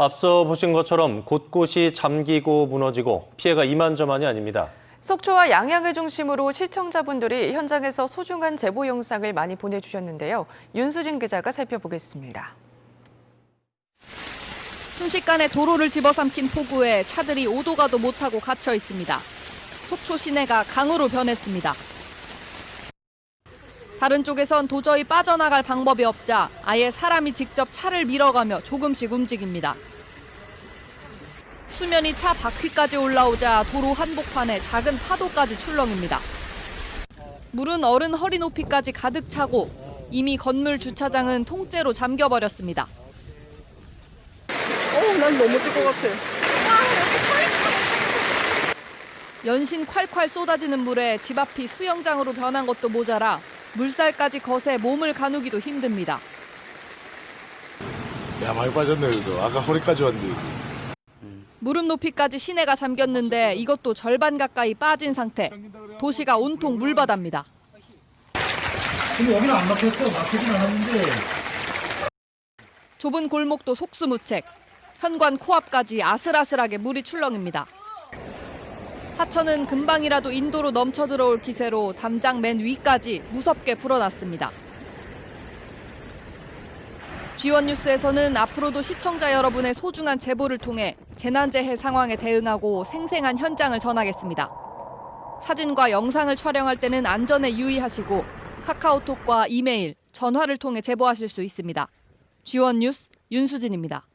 앞서 보신 것처럼 곳곳이 잠기고 무너지고 피해가 이만저만이 아닙니다. 속초와 양양을 중심으로 시청자분들이 현장에서 소중한 제보 영상을 많이 보내주셨는데요. 윤수진 기자가 살펴보겠습니다. 순식간에 도로를 집어삼킨 폭우에 차들이 오도 가도 못하고 갇혀 있습니다. 속초 시내가 강으로 변했습니다. 다른 쪽에선 도저히 빠져나갈 방법이 없자 아예 사람이 직접 차를 밀어가며 조금씩 움직입니다. 수면이 차 바퀴까지 올라오자 도로 한복판에 작은 파도까지 출렁입니다. 물은 어른 허리 높이까지 가득 차고 이미 건물 주차장은 통째로 잠겨버렸습니다. 연신 콸콸 쏟아지는 물에 집 앞이 수영장으로 변한 것도 모자라 물살까지 거세 몸을 가누기도 힘듭니다. 야 많이 빠졌네 그래도 아까 허리까지 왔는데 무릎 높이까지 시내가 잠겼는데 이것도 절반 가까이 빠진 상태. 도시가 온통 물바다입니다. 근데 여기는 안 막혔어. 막히진 않았는데. 좁은 골목도 속수무책. 현관 코앞까지 아슬아슬하게 물이 출렁입니다. 하천은 금방이라도 인도로 넘쳐 들어올 기세로 담장 맨 위까지 무섭게 불어났습니다. G1 뉴스에서는 앞으로도 시청자 여러분의 소중한 제보를 통해 재난재해 상황에 대응하고 생생한 현장을 전하겠습니다. 사진과 영상을 촬영할 때는 안전에 유의하시고 카카오톡과 이메일, 전화를 통해 제보하실 수 있습니다. G1 뉴스 윤수진입니다.